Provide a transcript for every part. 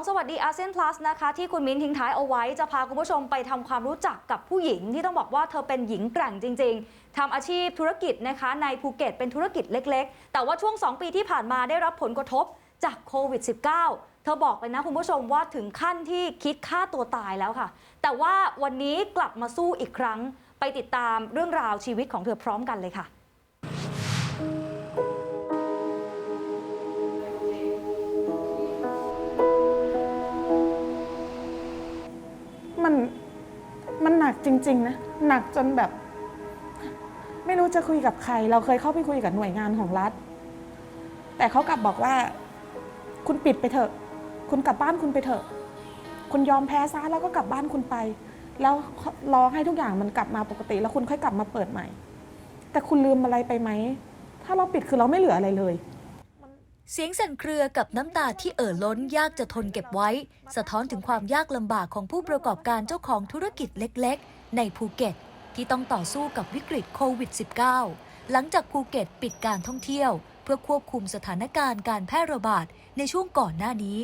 วงสุดท้ายของสวัสดีอาเซียน plus นะคะที่คุณมิ้นทิ้งท้ายเอาไว้จะพาคุณผู้ชมไปทำความรู้จักกับผู้หญิงที่ต้องบอกว่าเธอเป็นหญิงแกร่งจริง ๆทำอาชีพธุรกิจนะคะในภูเก็ตเป็นธุรกิจเล็ก ๆ แต่ว่าช่วง 2 ปีที่ผ่านมาได้รับผลกระทบจากโควิด -19 เธอบอกเลยนะคุณผู้ชมว่าถึงขั้นที่คิดฆ่าตัวตายแล้วค่ะ แต่ว่าวันนี้กลับมาสู้อีกครั้งไปติดตามเรื่องราวชีวิตของเธอพร้อมกันเลยค่ะ จริง ๆ นะ หนักจนแบบ ไม่รู้จะคุยกับใคร เราเคยเข้าไปคุยกับหน่วยงานของรัฐ แต่เขากลับบอกว่า คุณปิดไปเถอะ คุณกลับบ้านคุณไปเถอะ คุณยอมแพ้ซะแล้วก็กลับบ้านคุณไป แล้วรอให้ทุกอย่างมันกลับมาปกติ แล้วคุณค่อยกลับมาเปิดใหม่ แต่คุณลืมอะไรไปไหม ถ้าเราปิดคือเราไม่เหลืออะไรเลยเสียงสั่นเครือกับน้ำตาที่เอ่อล้นยากจะทนเก็บไว้ สะท้อนถึงความยากลำบากของผู้ประกอบการเจ้าของธุรกิจเล็ก ๆ ในภูเก็ตที่ต้องต่อสู้กับวิกฤตโควิด -19 หลังจากภูเก็ตปิดการท่องเที่ยว เพื่อควบคุมสถานการณ์การแพร่ระบาดในช่วงก่อนหน้านี้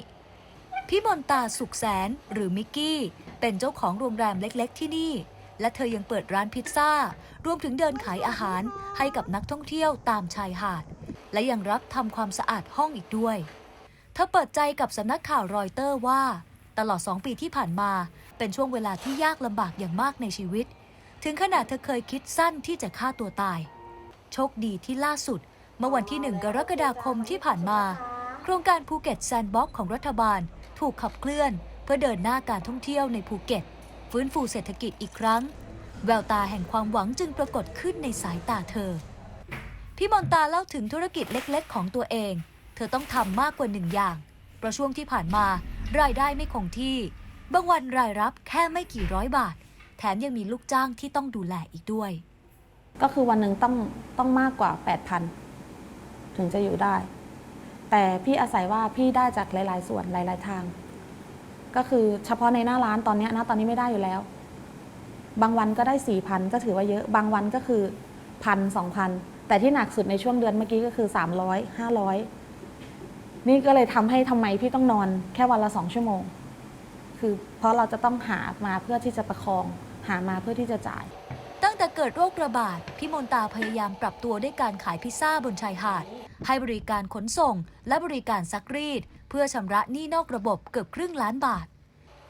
พี่มนตาสุขแสนหรือมิกกี้ เป็นเจ้าของโรงแรมเล็กๆ ที่นี่ และเธอยังเปิดร้านพิซซ่า รวมถึงเดินขายอาหารให้กับนักท่องเที่ยวตามชายหาด และยังรับทำความสะอาดห้องอีกด้วย เธอเปิดใจกับสำนักข่าวรอยเตอร์ว่า ตลอด 2 ปีที่ผ่านมา เป็นช่วงเวลาที่ยากลำบากอย่างมากในชีวิต ถึงขนาดเธอเคยคิดสั้นที่จะฆ่าตัวตาย โชคดีที่ล่าสุด เมื่อวันที่ 1 กรกฎาคมที่ผ่านมา โครงการภูเก็ตแซนด์บ็อกซ์ของรัฐบาล ถูกขับเคลื่อน เพื่อเดินหน้าการท่องเที่ยวในภูเก็ต ฟื้นฟูเศรษฐกิจอีกครั้ง แววตาแห่งความหวังจึงปรากฏขึ้นในสายตาเธอ พี่มนตาเล่าถึงธุรกิจเล็กๆ ของตัวเอง เธอต้องทำมากกว่าหนึ่งอย่าง เพราะช่วงที่ผ่านมารายได้ไม่คงที่ บางวันรายรับแค่ไม่กี่ร้อยบาท แถมยังมีลูกจ้างที่ต้องดูแลอีกด้วย ก็คือวันหนึ่งต้องต้องมากกว่า 8,000 ถึงจะอยู่ได้ แต่พี่อาศัยว่าพี่ได้จากหลาย ๆ ส่วนหลาย ๆ ทาง ก็คือเฉพาะในหน้าร้านตอนนี้นะตอนนี้ไม่ได้อยู่แล้ว บางวันก็ได้4,000ก็ถือว่าเยอะ บางวันก็คือพันสองพันแต่ที่หนักสุดในช่วงเดือนเมื่อกี้ก็คือ300 500นี่ก็เลยทำให้ทำไมพี่ต้องนอนแค่วันละสองชั่วโมง คือเพราะเราจะต้องหามาเพื่อที่จะประคอง หามาเพื่อที่จะจ่าย ตั้งแต่เกิดโรคระบาดพี่มนตาพยายามปรับตัวด้วยการขายพิซซ่าบนชายหาด ให้บริการขนส่ง และบริการซักรีด เพื่อชำระหนี้นอกระบบเกือบครึ่งล้านบาท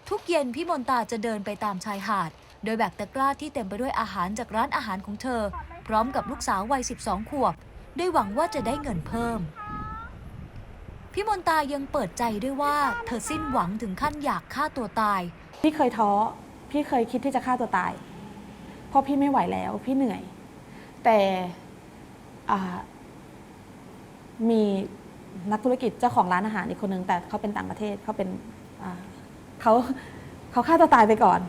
ทุกเย็นพี่มนตาจะเดินไปตามชายหาด โดยแบกตะกร้าที่เต็มไปด้วยอาหารจากร้านอาหารของเธอ พร้อมกับลูกสาววัย 12 ขวบ ด้วยหวังว่าจะได้เงินเพิ่ม พี่มนตายังเปิดใจด้วยว่า เธอสิ้นหวังถึงขั้นอยากฆ่าตัวตาย พี่เคยท้อ พี่เคยคิดที่จะฆ่าตัวตาย เพราะพี่ไม่ไหวแล้ว พี่เหนื่อย แต่มีนักธุรกิจเจ้าของร้านอาหารอีกคนนึง แต่เขาเป็นต่างประเทศเขาเป็นเขาเขาฆ่าตัวตายไปก่อน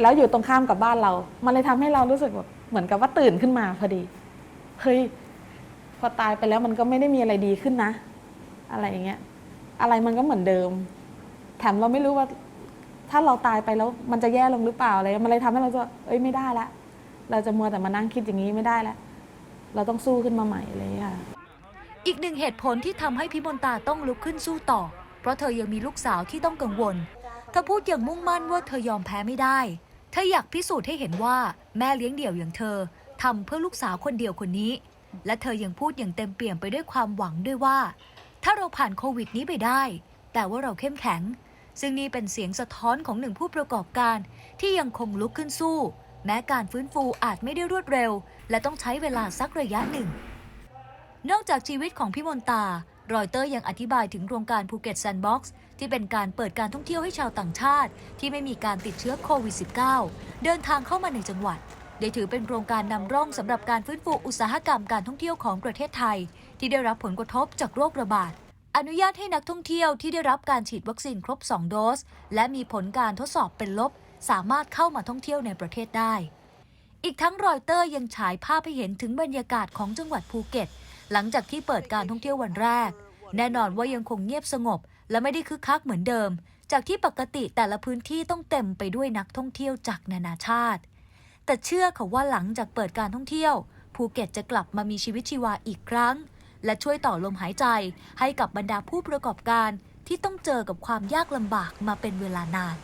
แล้วอยู่ตรงข้ามกับบ้านเรา มันเลยทำให้เรารู้สึกแบบเหมือนกับว่าตื่นขึ้นมาพอดี เฮ้ย พอตายไปแล้วมันก็ไม่ได้มีอะไรดีขึ้นนะ อะไรอย่างเงี้ย อะไรมันก็เหมือนเดิม แถมเราไม่รู้ว่า ถ้าเราตายไปแล้วมันจะแย่ลงหรือเปล่าอะไรมันเลยทำให้เราจะเอ้ยไม่ได้ละ เราจะมัวแต่มานั่งคิดอย่างนี้ไม่ได้ละ เราต้องสู้ขึ้นมาใหม่อะไรอย่างเลยค่ะอีกหนึ่งเหตุผลที่ทำให้พิมลตาต้องลุกขึ้นสู้ต่อ เพราะเธอยังมีลูกสาวที่ต้องกังวลเธอพูดอย่างมุ่งมั่นว่าเธอยอมแพ้ไม่ได้เธออยากพิสูจน์ให้เห็นว่าแม่เลี้ยงเดี่ยวอย่างเธอทำเพื่อลูกสาวคนเดียวคนนี้ และเธอยังพูดอย่างเต็มเปี่ยมไปด้วยความหวังด้วยว่า ถ้าเราผ่านโควิดนี้ไปได้ แต่ว่าเราเข้มแข็ง ซึ่งนี่เป็นเสียงสะท้อนของหนึ่งผู้ประกอบการที่ยังคงลุกขึ้นสู้ แม้การฟื้นฟูอาจไม่ได้รวดเร็ว และต้องใช้เวลาสักระยะหนึ่ง นอกจากชีวิตของพี่มนตารอยเตอร์ยังอธิบายถึงโครงการภูเก็ตแซนด์บ็อกซ์ที่เป็นการเปิดการท่องเที่ยวให้ชาวต่างชาติ ที่ไม่มีการติดเชื้อโควิด -19 เดินทางเข้ามาในจังหวัดได้ถือเป็นโครงการนำร่องสำหรับการฟื้นฟูอุตสาหกรรมการท่องเที่ยวของประเทศไทย ที่ได้รับผลกระทบจากโรคระบาด อนุญาตให้นักท่องเที่ยวที่ได้รับการฉีดวัคซีนครบ 2 โดส และมีผลการทดสอบเป็นลบ สามารถเข้ามาท่องเที่ยวในประเทศได้ อีกทั้งรอยเตอร์ยังฉายภาพให้เห็นถึงบรรยากาศของจังหวัดภูเก็ต หลังจากที่เปิดการท่องเที่ยววันแรก แน่นอนว่ายังคงเงียบสงบ และไม่ได้คึกคักเหมือนเดิม จากที่ปกติแต่ละพื้นที่ต้องเต็มไปด้วยนักท่องเที่ยวจากนานาชาติ แต่เชื่อค่ะว่าหลังจากเปิดการท่องเที่ยวภูเก็ตจะกลับมามีชีวิตชีวาอีกครั้ง และช่วยต่อลมหายใจให้กับบรรดาผู้ประกอบการที่ต้องเจอกับความยากลำบากมาเป็นเวลานานาก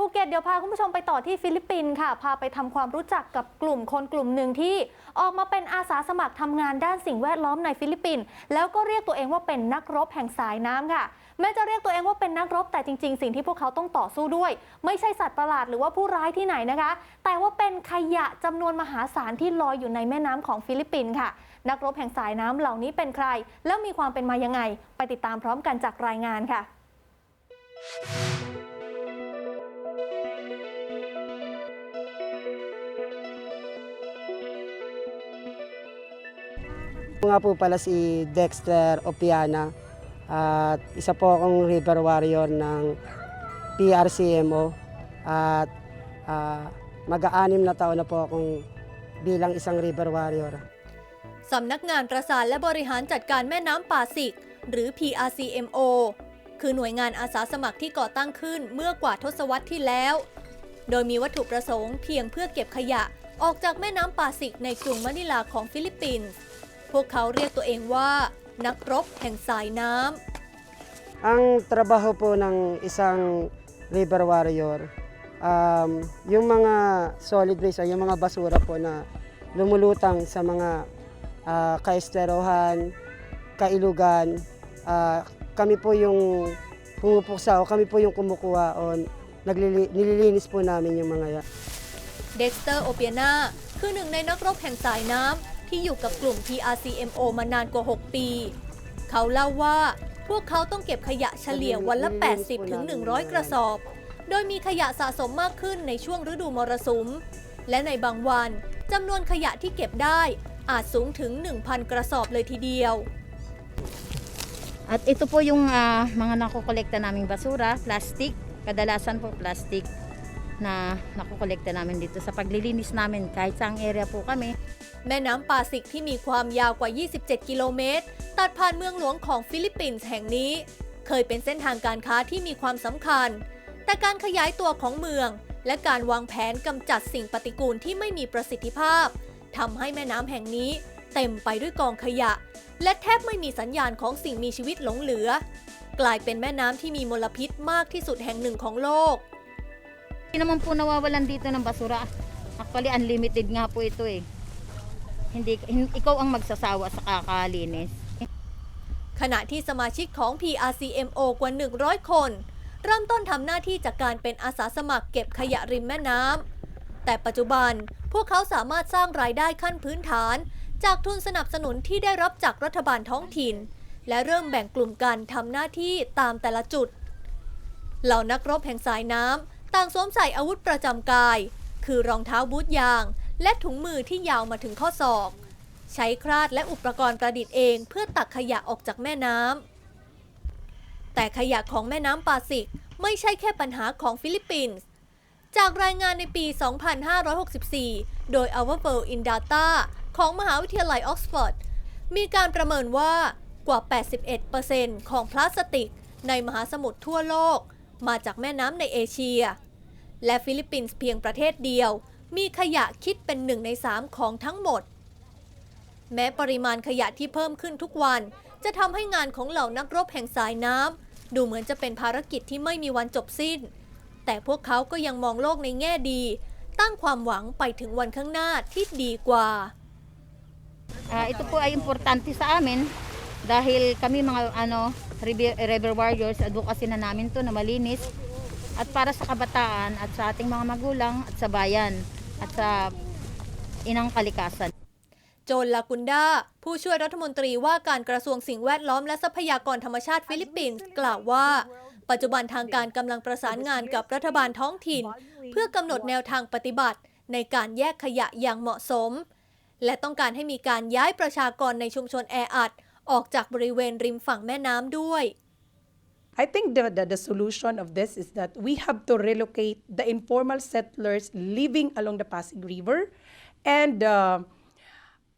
ภูเก็ตเดี๋ยวพาคุณผู้ชมไปต่อที่ฟิลิปปินส์ค่ะ พาไปทำความรู้จักกับกลุ่มคนกลุ่มหนึ่งที่ออกมาเป็นอาสาสมัครทำงานด้านสิ่งแวดล้อมในฟิลิปปินส์แล้วก็เรียกตัวเองว่าเป็นนักรบแห่งสายน้ำค่ะ แม้จะเรียกตัวเองว่าเป็นนักรบแต่จริง ๆ สิ่งที่พวกเขาต้องต่อสู้ด้วย ไม่ใช่สัตว์ประหลาดหรือว่าผู้ร้ายที่ไหนนะคะ แต่ว่าเป็นขยะจำนวนมหาศาลที่ลอยอยู่ในแม่น้ำของฟิลิปปินส์ค่ะ นักรบแห่งสายน้ำเหล่านี้เป็นใคร แล้วมีความเป็นมายังไง ไปติดตามพร้อมกันจากรายงานค่ะ Ako nga po pala si Dexter Opiana at isa po akong river warrior ng PRCMO at ah, mag-aanim na taon na po akong bilang isang river warrior. สำนักงานประสานและบริหารจัดการแม่น้ำป่าสิกหรือ PRCMO คือหน่วยงานอาสาสมัครที่ก่อตั้งขึ้นเมื่อกว่าทศวรรษที่แล้ว โดยมีวัตถุประสงค์เพียงเพื่อเก็บขยะออกจากแม่น้ำป่าสิกในกรุงมะนิลาของฟิลิปปินส์ พวกเขาเรียกตัวเองว่า นักรบแห่งสายน้ำ Ang trabaho po ng isang river warrior, um, yung mga solid waste, o yung mga basura po na lumulutang sa mga ah, kaesterohan, kailugan, ah, kami po yung pumupuksa o kami po yung kumukuha o naglili- nililinis po namin yung mga yan. เด็กสเตอร์โอเปียนาคือหนึ่งในนักรบแห่งสายน้ำ ที่อยู่กับกลุ่ม PRCMO มานานกว่า 6 ปี เขาเล่าว่าพวกเขาต้องเก็บขยะเฉลี่ยวันละ 80ถึง100 กระสอบ โดยมีขยะสะสมมากขึ้นในช่วงฤดูมรสุม และในบางวันจำนวนขยะที่เก็บได้อาจสูงถึง 1,000 กระสอบเลยทีเดียว At ito po yung ah, mga nakokolekta naming basura, plastic, kadalasan po plastic na nakokolekta namin dito sa paglilinis namin kahit saang area po kami. แม่น้ำปาสิกที่มีความยาวกว่า 27 กิโลเมตร ตัดผ่านเมืองหลวงของฟิลิปปินส์แห่งนี้ เคยเป็นเส้นทางการค้าที่มีความสำคัญ แต่การขยายตัวของเมือง และการวางแผนกำจัดสิ่งปฏิกูลที่ไม่มีประสิทธิภาพทำให้แม่น้ำแห่งนี้เต็มไปด้วยกองขยะ และแทบไม่มีสัญญาณของสิ่งมีชีวิตหลงเหลือ กลายเป็นแม่น้ำที่มีมลพิษมากที่สุดแห่งหนึ่งของโลก Hindi naman po nawawalan dito ng basura. Actually, unlimited nga po ito eh. Hindi, hin- ikaw ang magsasawa sa kakalinis. ขณะที่สมาชิกของ PRCMO กว่า 100 คน เริ่มต้นทำหน้าที่จากการเป็นอาสาสมัครเก็บขยะริมแม่น้ำ แต่ปัจจุบันพวกเขาสามารถสร้างรายได้ขั้นพื้นฐาน จากทุนสนับสนุนที่ได้รับจากรัฐบาลท้องถิ่น และเริ่มแบ่งกลุ่มกันทำหน้าที่ตามแต่ละจุด เหล่านักรบแห่งสายน้ำต่างสวมใส่อาวุธประจำกาย คือรองเท้าบูทยาง และถุงมือที่ยาวมาถึงข้อศอก ใช้คราดและอุปกรณ์ประดิษฐ์เองเพื่อตักขยะออกจากแม่น้ำแต่ขยะของแม่น้ำปาสิกไม่ใช่แค่ปัญหาของฟิลิปปินส์จากรายงานในปี 2564 โดย Our World in Data ของมหาวิทยาลัยออกซฟอร์ด มีการประเมินว่ากว่า 81%ของพลาสติกในมหาสมุทรทั่วโลก มาจากแม่น้ำในเอเชีย และฟิลิปปินส์เพียงประเทศเดียว มีขยะคิดเป็นหนึ่งในสามของทั้งหมด แม้ปริมาณขยะที่เพิ่มขึ้นทุกวัน จะทำให้งานของเหล่านักรบแห่งสายน้ำดูเหมือนจะเป็นภารกิจที่ไม่มีวันจบสิ้น แต่พวกเขาก็ยังมองโลกในแง่ดี ตั้งความหวังไปถึงวันข้างหน้าที่ดีกว่า Ah, ito po ay importante sa amin dahil kami mga ano river, river warriors, advocacy na namin to na malinis at para sa kabataan at sa ating mga magulang at sa bayan at sa inang kalikasan. โจนลากุนดาผู้ช่วยรัฐมนตรีว่าการกระทรวงสิ่งแวดล้อมและทรัพยากรธรรมชาติฟิลิปปินส์กล่าวว่า ปัจจุบันทางการกำลังประสานงานกับรัฐบาลท้องถิ่น เพื่อกำหนดแนวทางปฏิบัติในการแยกขยะอย่างเหมาะสม และต้องการให้มีการย้ายประชากรในชุมชนแออัดออกจากบริเวณริมฝั่งแม่น้ำด้วย I think the, the, the solution of this is that we have to relocate the informal settlers living along the Pasig River and uh,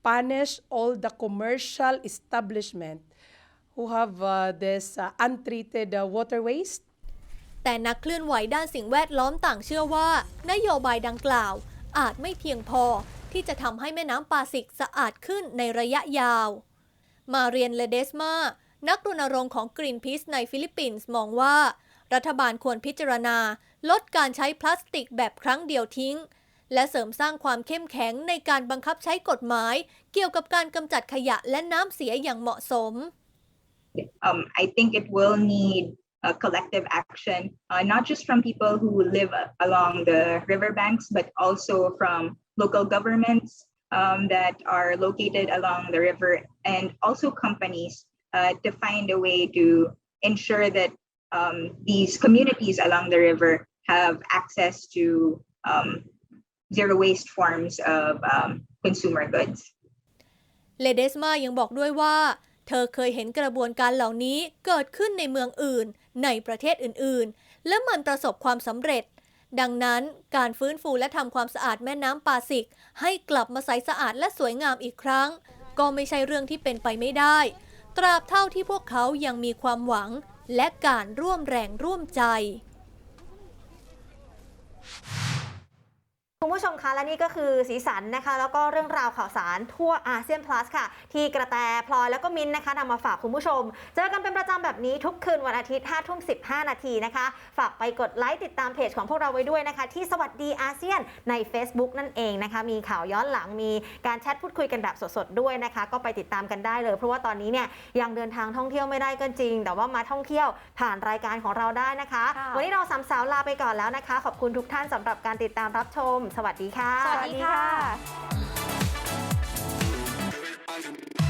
punish all the commercial establishment who have uh, this uh, untreated uh, water waste แต่นักเคลื่อนไหวด้านสิ่งแวดล้อมต่างเชื่อว่า นโยบายดังกล่าว อาจไม่เพียงพอที่จะทำให้แม่น้ำปาสิกสะอาดขึ้นในระยะยาว มาเรียนเลเดสมา นักรณรงค์ของ Greenpeace ในฟิลิปปินส์มองว่า รัฐบาลควรพิจารณา ลดการใช้พลาสติกแบบครั้งเดียวทิ้ง และเสริมสร้างความเข้มแข็งในการบังคับใช้กฎหมาย เกี่ยวกับการกำจัดขยะและน้ำเสียอย่างเหมาะสม um, I think it will need a collective action, uh, not just from people who live along the riverbanks, but also from local governments um, that are located along the river and also companies uh, to find a way to ensure that um, these communities along the river have access to um, zero waste forms of um, consumer goods. เลเดสมายังบอกด้วยว่า เธอเคยเห็นกระบวนการเหล่านี้เกิดขึ้นในเมืองอื่น ในประเทศอื่นๆ และมันประสบความสำเร็จ ดังนั้นการฟื้นฟูและทำความสะอาดแม่น้ำปาสิก ให้กลับมาใสสะอาดและสวยงามอีกครั้ง ก็ไม่ใช่เรื่องที่เป็นไปไม่ได้ ตราบเท่าที่พวกเขายังมีความหวังและการร่วมแรงร่วมใจ คุณผู้ชมคะและนี่ก็คือสีสันนะคะ แล้วก็เรื่องราวข่าวสารทั่วอาเซียน plus ค่ะ ที่กระแตพลอยแล้วก็มินท์นะคะนำมาฝากคุณผู้ชม เจอกันเป็นประจำแบบนี้ทุกคืนวันอาทิตย์5ทุ่ม15 นาทีนะคะ ฝากไปกดไลค์ติดตามเพจของพวกเราไว้ด้วยนะคะ ที่สวัสดีอาเซียนใน Facebook นั่นเองนะคะ มีข่าวย้อนหลังมีการแชทพูดคุยกันแบบสดๆด้วยนะคะ ก็ไปติดตามกันได้เลย เพราะว่าตอนนี้เนี่ยยังเดินทางท่องเที่ยวไม่ได้ก็จริง แต่ว่ามาท่องเที่ยวผ่านรายการของเราได้นะคะค่ะวันนี้เราสามสาวลาไปก่อนแล้วนะคะ ขอบคุณทุกท่านสำหรับการติดตามรับชมสวัสดีค่ะ สวัสดีค่ะ